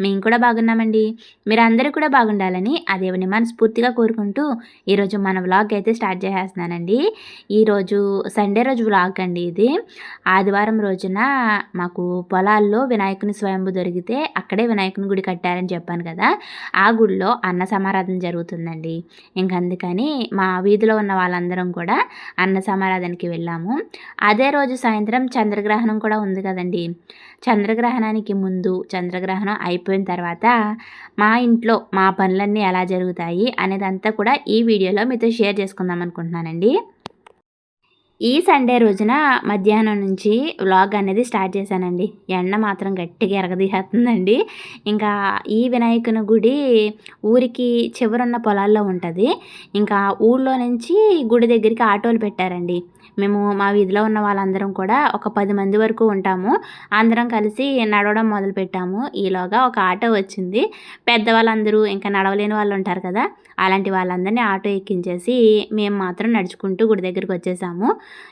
మేము కూడా బాగున్నామండి. మీరు అందరూ కూడా బాగుండాలని ఆ దేవుని మనస్ఫూర్తిగా కోరుకుంటూ ఈరోజు మన వ్లాగ్ అయితే స్టార్ట్ చేసేస్తున్నానండి. ఈరోజు సండే రోజు వ్లాగ్ అండి ఇది. ఆదివారం రోజున మాకు పొలాల్లో వినాయకుని స్వయంభు దొరికితే అక్కడే వినాయకుని గుడి కట్టారని చెప్పాను కదా ఆ గుడిలో అన్న సమారాధన జరుగుతుందండి. ఇంక అందుకని మా వీధిలో ఉన్న వాళ్ళందరం కూడా అన్న సమారాధనకి వెళ్ళాము. అదే రోజు సాయంత్రం చంద్రగ్రహణం కూడా ఉంది కదండి. చంద్రగ్రహణానికి ముందు చంద్రగ్రహణం అయిపోయిన తర్వాత మా ఇంట్లో మా పనులన్నీ ఎలా జరుగుతాయి అనేదంతా కూడా ఈ వీడియోలో మీతో షేర్ చేసుకుందాం అనుకుంటున్నానండి. ఈ సండే రోజున మధ్యాహ్నం నుంచి వ్లాగ్ అనేది స్టార్ట్ చేశానండి. ఎండ మాత్రం గట్టిగా ఎరగదీసేస్తుందండి. ఇంకా ఈ వినాయకుని గుడి ఊరికి చివరున్న పొలాల్లో ఉంటుంది. ఇంకా ఊళ్ళో నుంచి గుడి దగ్గరికి ఆటోలు పెట్టారండి. మేము మా వీధిలో ఉన్న వాళ్ళందరం కూడా ఒక పది మంది వరకు ఉంటాము. అందరం కలిసి నడవడం మొదలుపెట్టాము ఈలోగా ఒక ఆటో వచ్చింది. పెద్దవాళ్ళందరూ ఇంకా నడవలేని వాళ్ళు ఉంటారు కదా అలాంటి వాళ్ళందరినీ ఆటో ఎక్కించేసి మేము మాత్రం నడుచుకుంటూ గుడి దగ్గరికి వచ్చేసాము.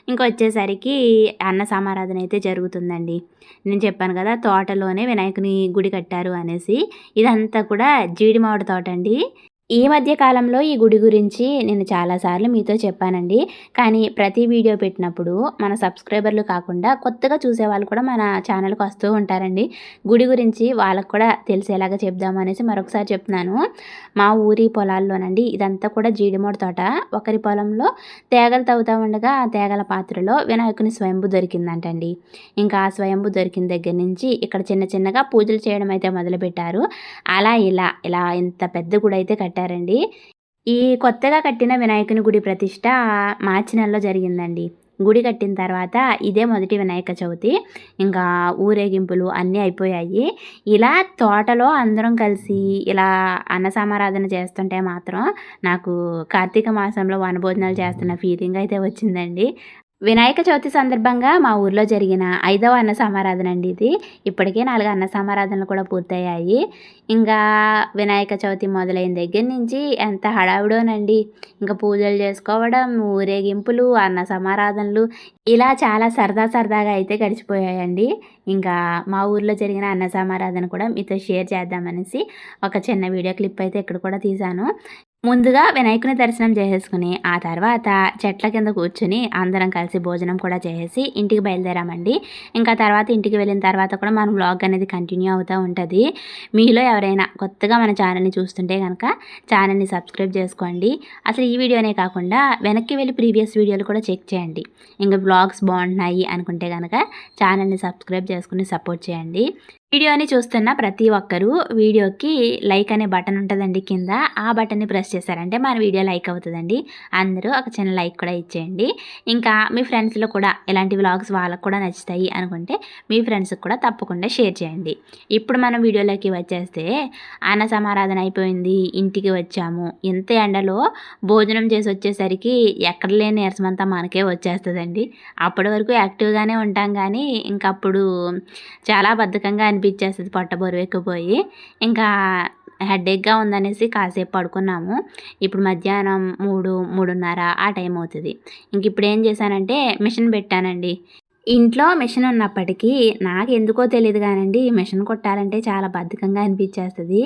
ఇంకా వచ్చేసరికి అన్న సమారాధన అయితే జరుగుతుందండి. నేను చెప్పాను కదా తోటలోనే వినాయకుని గుడి కట్టారు అనేసి. ఇదంతా కూడా జీడి మామిడి తోట అండి. ఈ మధ్య కాలంలో ఈ గుడి గురించి నేను చాలాసార్లు మీతో చెప్పానండి. కానీ ప్రతి వీడియో పెట్టినప్పుడు మన సబ్స్క్రైబర్లు కాకుండా కొత్తగా చూసే వాళ్ళు కూడా మన ఛానల్కి వస్తూ ఉంటారండి. గుడి గురించి వాళ్ళకు కూడా తెలిసేలాగా చెప్దామనేసి మరొకసారి చెప్తున్నాను. మా ఊరి పొలాల్లోనండి ఇదంతా కూడా జీడిమోడి తోట. ఒకరి పొలంలో తేగలు తవ్వుతూ ఉండగా ఆ తేగల పాత్రలో వినాయకుని స్వయంభు దొరికిందంటండి. ఇంకా ఆ స్వయంభు దొరికిన దగ్గర నుంచి ఇక్కడ చిన్న చిన్నగా పూజలు చేయడం అయితే మొదలుపెట్టారు. అలా ఇలా ఇలా ఇంత పెద్ద గుడి అయితే కట్టారండి ఈ కొత్తగా కట్టిన వినాయకుని గుడి ప్రతిష్ట మార్చి నెలలో జరిగిందండి. గుడి కట్టిన తర్వాత ఇదే మొదటి వినాయక చవితి. ఇంకా ఊరేగింపులు అన్నీ అయిపోయాయి. ఇలా తోటలో అందరం కలిసి ఇలా అన్న సమారాధన చేస్తుంటే మాత్రం నాకు కార్తీక మాసంలో వనభోజనాలు చేస్తున్న ఫీలింగ్ అయితే వచ్చిందండి. వినాయక చవితి సందర్భంగా మా ఊర్లో జరిగిన ఐదవ అన్న సమారాధన అండి ఇది. ఇప్పటికే నాలుగు అన్న సమారాధనలు కూడా పూర్తయ్యాయి. ఇంకా వినాయక చవితి మొదలైన దగ్గర నుంచి ఎంత హడావిడోనండి. ఇంకా పూజలు చేసుకోవడం ఊరేగింపులు అన్న సమారాధనలు ఇలా చాలా సరదా సరదాగా అయితే గడిచిపోయాయండి. ఇంకా మా ఊర్లో జరిగిన అన్న సమారాధన కూడా మీతో షేర్ చేద్దామనేసి ఒక చిన్న వీడియో క్లిప్ అయితే ఇక్కడ కూడా తీశాను. ముందుగా వినాయకుని దర్శనం చేసేసుకుని ఆ తర్వాత చెట్ల కింద కూర్చుని అందరం కలిసి భోజనం కూడా చేసేసి ఇంటికి బయలుదేరామండి. ఇంకా తర్వాత ఇంటికి వెళ్ళిన తర్వాత కూడా మన బ్లాగ్ అనేది కంటిన్యూ అవుతూ ఉంటుంది. మీలో ఎవరైనా కొత్తగా మన ఛానల్ని చూస్తుంటే కనుక ఛానల్ని సబ్స్క్రైబ్ చేసుకోండి. అసలు ఈ వీడియోనే కాకుండా వెనక్కి వెళ్ళి ప్రీవియస్ వీడియోలు కూడా చెక్ చేయండి. ఇంకా బ్లాగ్స్ బాగుంటున్నాయి అనుకుంటే కనుక ఛానల్ని సబ్స్క్రైబ్ చేసుకుని సపోర్ట్ చేయండి. వీడియోని చూస్తున్న ప్రతి ఒక్కరూ వీడియోకి లైక్ అనే బటన్ ఉంటుందండి కింద. ఆ బటన్ని ప్రెస్ చేశారంటే మన వీడియో లైక్ అవుతుందండి. అందరూ ఒక చిన్న లైక్ కూడా ఇచ్చేయండి. ఇంకా మీ ఫ్రెండ్స్లో కూడా ఇలాంటి వ్లాగ్స్ వాళ్ళకు కూడా నచ్చుతాయి అనుకుంటే మీ ఫ్రెండ్స్కి కూడా తప్పకుండా షేర్ చేయండి. ఇప్పుడు మనం వీడియోలోకి వచ్చేస్తే అన్న సమారాధన అయిపోయింది ఇంటికి వచ్చాము. ఇంత ఎండలో భోజనం చేసి వచ్చేసరికి ఎక్కడ లేని నీరసమంతా మనకే వచ్చేస్తుందండి. అప్పటి వరకు యాక్టివ్గానే ఉంటాం కానీ ఇంకప్పుడు చాలా బద్ధకంగా అనిపించేస్తుంది పొట్ట బరువెక్కిపోయి ఇంకా హెడేక్గా ఉందనేసి కాసేపు పడుకున్నాము. ఇప్పుడు మధ్యాహ్నం మూడు మూడున్నర ఆ టైం అవుతుంది ఇంక ఇప్పుడు ఏం చేశానంటే మిషన్ పెట్టానండి. ఇంట్లో మిషన్ ఉన్నప్పటికీ నాకు ఎందుకో తెలియదు కానండి మిషన్ కుట్టాలంటే చాలా బద్ధకంగా అనిపించేస్తుంది.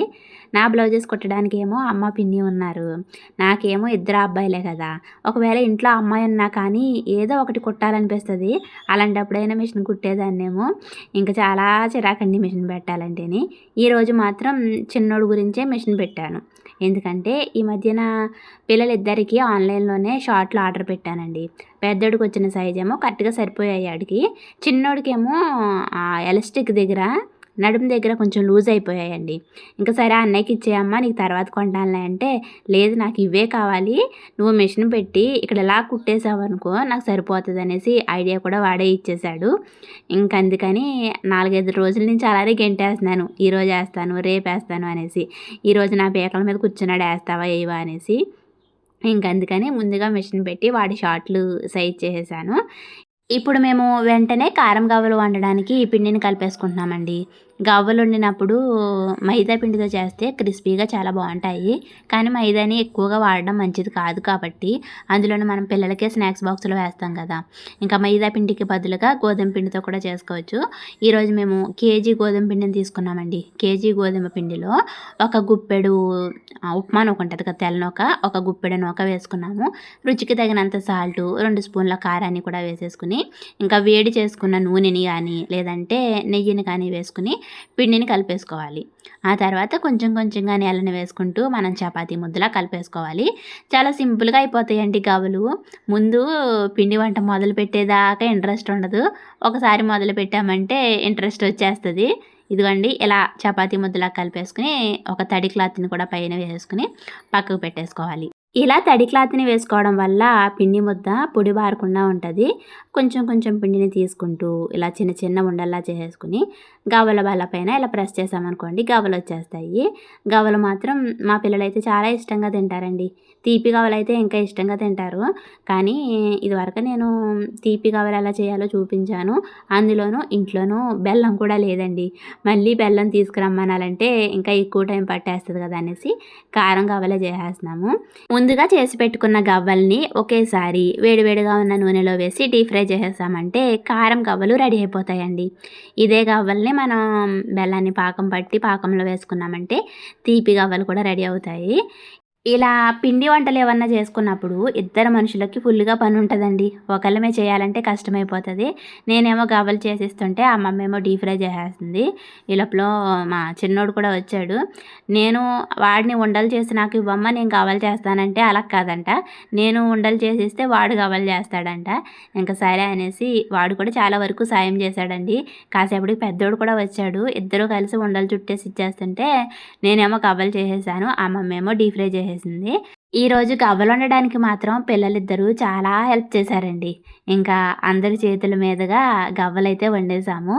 నా బ్లౌజెస్ కుట్టడానికి ఏమో అమ్మ పిన్ని ఉన్నారు. నాకేమో ఇద్దరు అబ్బాయిలే కదా. ఒకవేళ ఇంట్లో అమ్మాయి ఉన్నా కానీ ఏదో ఒకటి కుట్టాలనిపిస్తుంది. అలాంటప్పుడైనా మిషన్ కుట్టేదాన్నేమో. ఇంకా చాలా చిరాకండి మిషన్ పెట్టాలంటేని. ఈరోజు మాత్రం చిన్నోడు గురించే మిషన్ పెట్టాను. ఎందుకంటే ఈ మధ్యన పిల్లలిద్దరికీ ఆన్లైన్లోనే షార్ట్లు ఆర్డర్ పెట్టానండి. పెద్దోడికి వచ్చిన సైజ్ ఏమో కరెక్ట్గా సరిపోయాయి ఆడికి. చిన్నోడికేమో ఎలస్టిక్ దగ్గర నడుము దగ్గర కొంచెం లూజ్ అయిపోయాయండి. ఇంకా సరే అన్నయ్యకి ఇచ్చేయమ్మా నీకు తర్వాత కొంటానులే అంటే లేదు నాకు ఇవే కావాలి నువ్వు మిషన్ పెట్టి ఇక్కడ ఇలా కుట్టేసావు అనుకో నాకు సరిపోతుంది అనేసి ఐడియా కూడా వాడే ఇచ్చేశాడు. ఇంక అందుకని నాలుగైదు రోజుల నుంచి అలాగే గెంటేస్తున్నాను. ఈరోజు వేస్తాను రేపు వేస్తాను అనేసి. ఈరోజు నా పేకల మీద కూర్చున్నాడు వేస్తావా ఏవా అనేసి. ఇంక అందుకని ముందుగా మిషన్ పెట్టి వాడి షార్ట్లు సైజ్ చేసేసాను. ఇప్పుడు మేము వెంటనే కారం గవ్వలు వండడానికి ఈ పిండిని కలిపేసుకుంటున్నామండి. గవ్వలు వండినప్పుడు మైదా పిండితో చేస్తే క్రిస్పీగా చాలా బాగుంటాయి. కానీ మైదాని ఎక్కువగా వాడడం మంచిది కాదు కాబట్టి అందులోనే మనం పిల్లలకే స్నాక్స్ బాక్స్లో వేస్తాం కదా. ఇంకా మైదా పిండికి బదులుగా గోధుమ పిండితో కూడా చేసుకోవచ్చు. ఈరోజు మేము కేజీ గోధుమ పిండిని తీసుకున్నామండి. కేజీ గోధుమ పిండిలో ఒక గుప్పెడు ఉప్మా నూక ఉంటుంది కదా తెల్ల నూక. ఒక గుప్పెడు నూక వేసుకున్నాము. రుచికి తగినంత సాల్ట్ రెండు స్పూన్ల కారాన్ని కూడా వేసేసుకుని ఇంకా వేడి చేసుకున్న నూనెని కానీ లేదంటే నెయ్యిని కానీ వేసుకుని పిండిని కలిపేసుకోవాలి. ఆ తర్వాత కొంచెం కొంచెంగా నేలని వేసుకుంటూ మనం చపాతీ ముద్దలా కలిపేసుకోవాలి. చాలా సింపుల్గా అయిపోతాయండి గవ్వలు ముందు పిండి వంట మొదలు పెట్టేదాకా ఇంట్రెస్ట్ ఉండదు. ఒకసారి మొదలు పెట్టామంటే ఇంట్రెస్ట్ వచ్చేస్తుంది. ఇదిగోండి ఇలా చపాతీ ముద్దలా కలిపేసుకుని ఒక తడి క్లాత్ని కూడా పైన వేసుకుని పక్కకు పెట్టేసుకోవాలి. ఇలా తడి క్లాత్ని వేసుకోవడం వల్ల పిండి ముద్ద పొడి బారకుండా ఉంటుంది. కొంచెం కొంచెం పిండిని తీసుకుంటూ ఇలా చిన్న చిన్న ఉండల్లా చేసేసుకుని గవ్వల బల్ల పైన ఇలా ప్రెస్ చేసామనుకోండి గవ్వలు వచ్చేస్తాయి. గవ్వలు మాత్రం మా పిల్లలైతే చాలా ఇష్టంగా తింటారండి. తీపి గవ్వలు అయితే ఇంకా ఇష్టంగా తింటారు. కానీ ఇదివరకు నేను తీపి గవ్వలు ఎలా చేయాలో చూపించాను. అందులోనూ ఇంట్లోనూ బెల్లం కూడా లేదండి. మళ్ళీ బెల్లం తీసుకురమ్మనాలంటే ఇంకా ఎక్కువ టైం పట్టేస్తుంది కదా అనేసి కారం గవ్వలే చేసేస్తున్నాము. ముందుగా చేసి పెట్టుకున్న గవ్వల్ని ఒకేసారి వేడివేడిగా ఉన్న నూనెలో వేసి డీప్ ఫ్రై చేసేసామంటే కారం గవ్వలు రెడీ అయిపోతాయండి. ఇదే గవ్వల్ని మనం బెల్లాన్ని పాకం పట్టి పాకంలో వేసుకున్నామంటే తీపి గవ్వలు కూడా రెడీ అవుతాయి. ఇలా పిండి వంటలు ఏమన్నా చేసుకున్నప్పుడు ఇద్దరు మనుషులకి ఫుల్గా పని ఉంటుందండి. ఒకళ్ళమే చేయాలంటే కష్టమైపోతుంది. నేనేమో గవ్వలు చేసిస్తుంటే ఆ మమ్మేమో డీప్ ఫ్రై చేసేస్తుంది. ఈ లోపల మా చిన్నోడు కూడా వచ్చాడు. నేను వాడిని ఉండలు చేసి నాకు ఇవ్వమ్మ నేను గవ్వలు చేస్తానంటే అలా కాదంట. నేను ఉండలు చేసిస్తే వాడు గవ్వలు చేస్తాడంట. ఇంకా సరే అనేసి వాడు కూడా చాలా వరకు సాయం చేశాడండి. కాసేపటికి పెద్దోడు కూడా వచ్చాడు. ఇద్దరు కలిసి ఉండలు చుట్టేసి ఇచ్చేస్తుంటే నేనేమో గవ్వలు చేసేసాను. ఆ ఏమో డీప్ ఫ్రై చేసేసింది ఈ రోజు గవ్వలు ఉండడానికి మాత్రం పిల్లలిద్దరూ చాలా హెల్ప్ చేశారండి. ఇంకా అందరి చేతుల మీదుగా గవ్వలైతే వండేసాము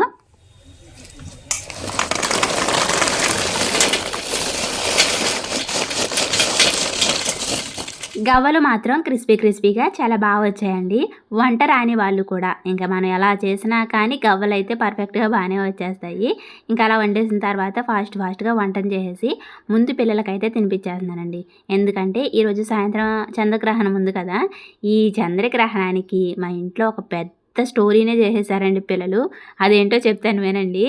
గవ్వలు మాత్రం క్రిస్పీ క్రిస్పీగా చాలా బాగా వచ్చాయండి. వంట రాని వాళ్ళు కూడా. ఇంకా మనం ఎలా చేసినా కానీ గవ్వలు అయితే పర్ఫెక్ట్గా బాగానే వచ్చేస్తాయి. ఇంకా అలా వండేసిన తర్వాత ఫాస్ట్ ఫాస్ట్గా వంటను చేసేసి ముందు పిల్లలకైతే తినిపించేస్తున్నానండి ఎందుకంటే ఈరోజు సాయంత్రం చంద్రగ్రహణం ఉంది కదా. ఈ చంద్రగ్రహణానికి మా ఇంట్లో ఒక పెద్ద స్టోరీనే చేసేసారండి పిల్లలు. అదేంటో చెప్తాను వినండి.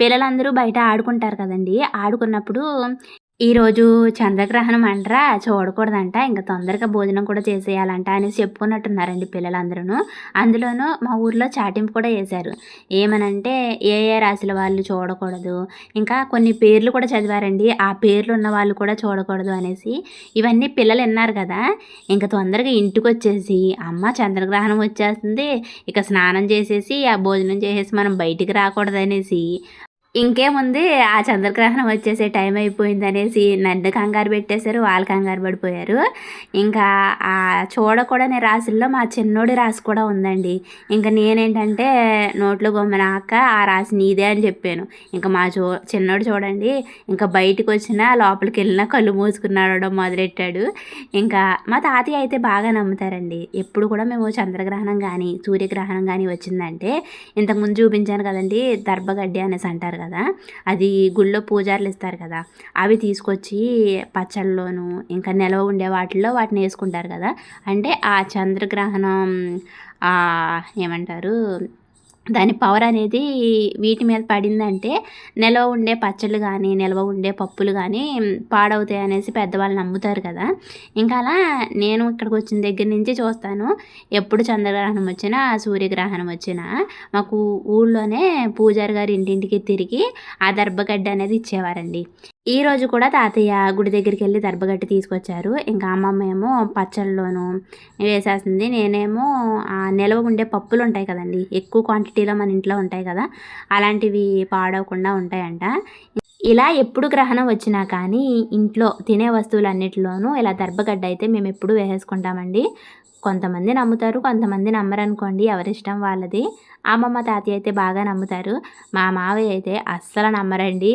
పిల్లలందరూ బయట ఆడుకుంటారు కదండి. ఆడుకున్నప్పుడు ఈరోజు చంద్రగ్రహణం అంటరా చూడకూడదంట ఇంకా తొందరగా భోజనం కూడా చేసేయాలంట అనేసి చెప్పుకున్నట్టున్నారండి పిల్లలందరూ అందులోనూ మా ఊర్లో చాటింపు కూడా వేశారు ఏమనంటే ఏ ఏ రాశుల వాళ్ళు చూడకూడదు ఇంకా కొన్ని పేర్లు కూడా చదివారండి. ఆ పేర్లు ఉన్న వాళ్ళు కూడా చూడకూడదు అనేసి. ఇవన్నీ పిల్లలు విన్నారు కదా ఇంకా తొందరగా ఇంటికి వచ్చేసి అమ్మ చంద్రగ్రహణం వచ్చేస్తుంది ఇక స్నానం చేసేసి ఆ భోజనం చేసేసి మనం బయటికి రాకూడదు అనేసి. ఇంకేముంది? ఆ చంద్రగ్రహణం వచ్చేసే టైం అయిపోయింది అనేసి నన్ను కంగారు పెట్టేశారు వాళ్ళు కంగారు పడిపోయారు. ఇంకా ఆ చూడకూడని రాశుల్లో మా చిన్నోడి రాశి కూడా ఉందండి. ఇంకా నేనేంటంటే నోట్లో గొమ్మనాక ఆ రాశి నీదే అని చెప్పాను. ఇంకా మా చూ చిన్నోడు చూడండి ఇంకా బయటకు వచ్చినా లోపలికి వెళ్ళినా కళ్ళు మూసుకుని మొదలెట్టాడు. ఇంకా మా తాతయ్య అయితే బాగా నమ్ముతారండి. ఎప్పుడు కూడా మేము చంద్రగ్రహణం కానీ సూర్యగ్రహణం కానీ వచ్చిందంటే ఇంతకుముందు చూపించాను కదండి దర్భగడ్డి అనేసి అంటారు కదా? అది గుళ్ళో పూజారులు ఇస్తారు కదా? అవి తీసుకొచ్చి పచ్చళ్ళలోను ఇంకా నిల్వ ఉండే వాటిల్లో వాటిని వేసుకుంటారు కదా? అంటే ఆ చంద్రగ్రహణం ఏమంటారు? దాని పవర్ అనేది వీటి మీద పడిందంటే నిల్వ ఉండే పచ్చళ్ళు కానీ నిల్వ ఉండే పప్పులు కానీ పాడవుతాయి అనేసి పెద్దవాళ్ళు నమ్ముతారు కదా. ఇంకా అలా నేను ఇక్కడికి వచ్చిన దగ్గర నుంచి చూస్తాను. ఎప్పుడు చంద్రగ్రహణం వచ్చినా సూర్యగ్రహణం వచ్చినా మాకు ఊళ్ళోనే పూజారి గారు ఇంటింటికి తిరిగి ఆ దర్భగడ్డ అనేది ఇచ్చేవారండి. ఈ రోజు కూడా తాతయ్య గుడి దగ్గరికి వెళ్ళి దర్భగడ్డ తీసుకొచ్చారు. ఇంకా అమ్మమ్మ ఏమో పచ్చళ్ళలోను వేసేస్తుంది. నేనేమో ఆ నిల్వ ఉండే పప్పులు ఉంటాయి కదండి ఎక్కువ క్వాంటిటీలో మన ఇంట్లో ఉంటాయి కదా అలాంటివి పాడవకుండా ఉంటాయంట. ఇలా ఎప్పుడు గ్రహణం వచ్చినా కానీ ఇంట్లో తినే వస్తువులన్నిటిలోనూ ఇలా దర్భగడ్డ అయితే మేము ఎప్పుడు వేసేసుకుంటామండి. కొంతమంది నమ్ముతారు కొంతమంది నమ్మరు అనుకోండి ఎవరిష్టం వాళ్ళది. అమ్మమ్మ తాతయ్య అయితే బాగా నమ్ముతారు. మా మావయ్య అయితే అస్సలు నమ్మరండి.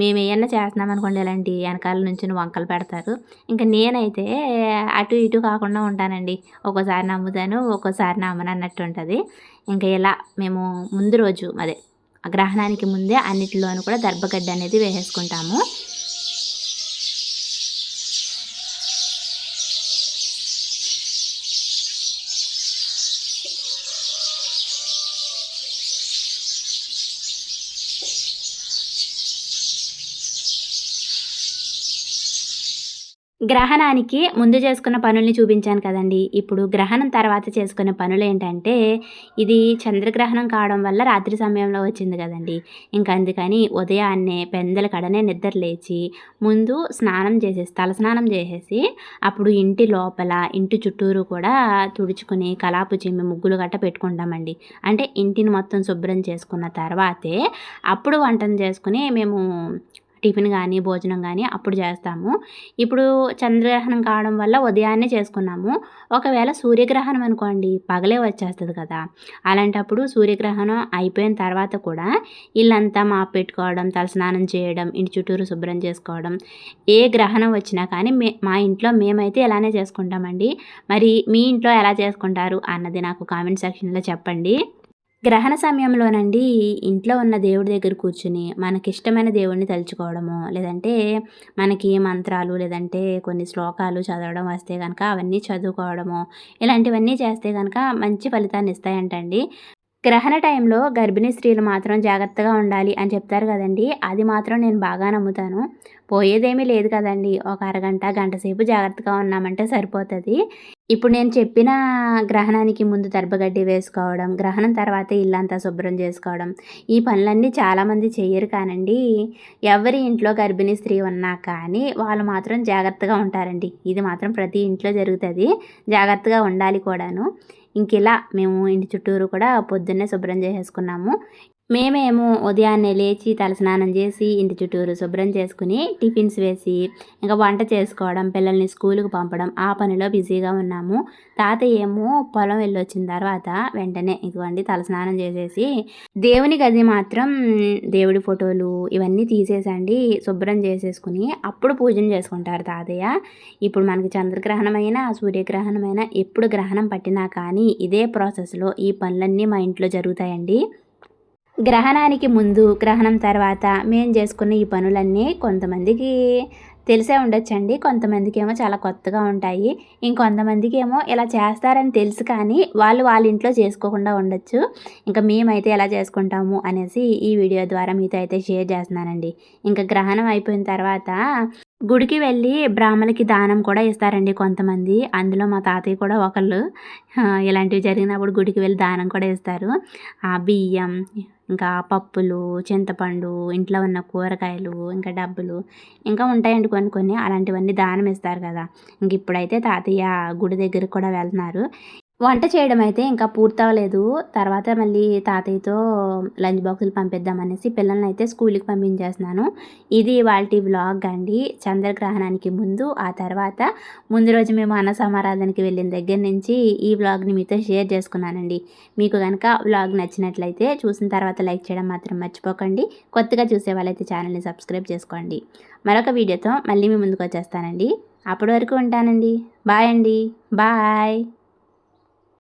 మేము ఏమన్నా చేస్తున్నాం అనుకోండి ఇలాంటి వెనకాల నుంచి వంకలు పెడతారు. ఇంకా నేనైతే అటు ఇటు కాకుండా ఉంటానండి. ఒక్కోసారి నమ్ముతాను ఒక్కోసారి నమ్మను అన్నట్టు ఉంటుంది. ఇంకా ఇలా మేము ముందు రోజు అదే గ్రహణానికి ముందే అన్నిటిలోనూ కూడా దర్భగడ్డ అనేది వేసేసుకుంటాము. గ్రహణానికి ముందు చేసుకున్న పనుల్ని చూపించాను కదండి. ఇప్పుడు గ్రహణం తర్వాత చేసుకునే పనులు ఏంటంటే ఇది చంద్రగ్రహణం కావడం వల్ల రాత్రి సమయంలో వచ్చింది కదండి. ఇంకా అందుకని ఉదయాన్నే పెందల కడనే నిద్ర లేచి ముందు స్నానం చేసేసి తలస్నానం చేసేసి అప్పుడు ఇంటి లోపల ఇంటి చుట్టూరు కూడా తుడుచుకుని కలాపు చిమ్మి ముగ్గులు గట్ట పెట్టుకుంటామండి. అంటే ఇంటిని మొత్తం శుభ్రం చేసుకున్న తర్వాతే అప్పుడు వంటను చేసుకుని మేము టిఫిన్ కానీ భోజనం కానీ అప్పుడు చేస్తాము. ఇప్పుడు చంద్రగ్రహణం కావడం వల్ల ఉదయాన్నే చేసుకున్నాము. ఒకవేళ సూర్యగ్రహణం అనుకోండి పగలే వచ్చేస్తుంది కదా. అలాంటప్పుడు సూర్యగ్రహణం అయిపోయిన తర్వాత కూడా ఇల్లంతా మాప పెట్టుకోవడం తలస్నానం చేయడం ఇంటి చుట్టూరు శుభ్రం చేసుకోవడం ఏ గ్రహణం వచ్చినా కానీ మే మా ఇంట్లో మేమైతే ఇలానే చేసుకుంటామండి. మరి మీ ఇంట్లో ఎలా చేసుకుంటారు అన్నది నాకు కామెంట్ సెక్షన్లో చెప్పండి. గ్రహణ సమయంలోనండి ఇంట్లో ఉన్న దేవుడి దగ్గర కూర్చుని మనకిష్టమైన దేవుడిని తలుచుకోవడము లేదంటే మనకి మంత్రాలు లేదంటే కొన్ని శ్లోకాలు చదవడం వస్తే కనుక అవన్నీ చదువుకోవడము ఇలాంటివన్నీ చేస్తే కనుక మంచి ఫలితాన్ని ఇస్తాయంటండి. గ్రహణ టైంలో గర్భిణీ స్త్రీలు మాత్రం జాగ్రత్తగా ఉండాలి అని చెప్తారు కదండి. అది మాత్రం నేను బాగా నమ్ముతాను. పోయేదేమీ లేదు కదండి. ఒక అరగంట గంట సేపు జాగ్రత్తగా ఉన్నామంటే సరిపోతుంది. ఇప్పుడు నేను చెప్పిన గ్రహణానికి ముందు దర్భగడ్డి వేసుకోవడం గ్రహణం తర్వాత ఇల్లంతా శుభ్రం చేసుకోవడం ఈ పనులన్నీ చాలామంది చెయ్యరు కానండి. ఎవరి ఇంట్లో గర్భిణీ స్త్రీ ఉన్నా కానీ వాళ్ళు మాత్రం జాగ్రత్తగా ఉంటారండి. ఇది మాత్రం ప్రతి ఇంట్లో జరుగుతుంది. జాగ్రత్తగా ఉండాలి కూడాను. ఇంక ఇలా మేము ఇంటి చుట్టూరు కూడా పొద్దున్నే శుభ్రం చేసేసుకున్నాము. మేమేమో ఉదయాన్నే లేచి తలస్నానం చేసి ఇంటి చుట్టూరు శుభ్రం చేసుకుని టిఫిన్స్ వేసి ఇంకా వంట చేసుకోవడం పిల్లల్ని స్కూల్కి పంపడం ఆ పనిలో బిజీగా ఉన్నాము. తాతయ్య ఏమో పొలం వెళ్ళొచ్చిన తర్వాత వెంటనే ఇదిగోండి తలస్నానం చేసేసి దేవుని గది మాత్రం దేవుడి ఫోటోలు ఇవన్నీ తీసేసండి శుభ్రం చేసేసుకుని అప్పుడు పూజను చేసుకుంటారు తాతయ్య. ఇప్పుడు మనకి చంద్రగ్రహణమైన సూర్యగ్రహణమైన ఎప్పుడు గ్రహణం పట్టినా కానీ ఇదే ప్రాసెస్లో ఈ పనులన్నీ మా ఇంట్లో జరుగుతాయండి. గ్రహణానికి ముందు గ్రహణం తర్వాత మేము చేసుకున్న ఈ పనులన్నీ కొంతమందికి తెలిసే ఉండొచ్చండి. కొంతమందికి ఏమో చాలా కొత్తగా ఉంటాయి. ఇంకొంతమందికి ఏమో ఇలా చేస్తారని తెలుసు కానీ వాళ్ళు వాళ్ళ ఇంట్లో చేసుకోకుండా ఉండొచ్చు. ఇంకా మేమైతే ఎలా చేసుకుంటాము అనేసి ఈ వీడియో ద్వారా మీతో అయితే షేర్ చేస్తున్నానండి. ఇంకా గ్రహణం అయిపోయిన తర్వాత గుడికి వెళ్ళి బ్రాహ్మలకి దానం కూడా ఇస్తారండి కొంతమంది. అందులో మా తాతయ్య కూడా ఒకళ్ళు. ఇలాంటివి జరిగినప్పుడు గుడికి వెళ్ళి దానం కూడా ఇస్తారు. ఆ బియ్యం ఇంకా పప్పులు చింతపండు ఇంట్లో ఉన్న కూరగాయలు ఇంకా డబ్బులు ఇంకా ఉంటాయండి కొన్ని కొన్ని. అలాంటివన్నీ దానం ఇస్తారు కదా. ఇంక ఇప్పుడైతే తాతయ్య గుడి దగ్గరికి కూడా వెళ్తున్నారు. వంట చేయడం అయితే ఇంకా పూర్తవలేదు. తర్వాత మళ్ళీ తాతయ్యతో లంచ్ బాక్సులు పంపిద్దామనేసి పిల్లల్ని అయితే స్కూల్కి పంపించేస్తున్నాను. ఇది వాళ్ళ వ్లాగ్ అండి. చంద్రగ్రహణానికి ముందు ఆ తర్వాత ముందు రోజు మేము అన్న సమారాధనకి వెళ్ళిన దగ్గర నుంచి ఈ వ్లాగ్ని మీతో షేర్ చేసుకున్నానండి. మీకు కనుక వ్లాగ్ నచ్చినట్లయితే చూసిన తర్వాత లైక్ చేయడం మాత్రం మర్చిపోకండి. కొత్తగా చూసే వాళ్ళైతే ఛానల్ని సబ్స్క్రైబ్ చేసుకోండి. మరొక వీడియోతో మళ్ళీ మీ ముందుకు వచ్చేస్తానండి. అప్పటి వరకు ఉంటానండి. బాయ్ అండి. బాయ్.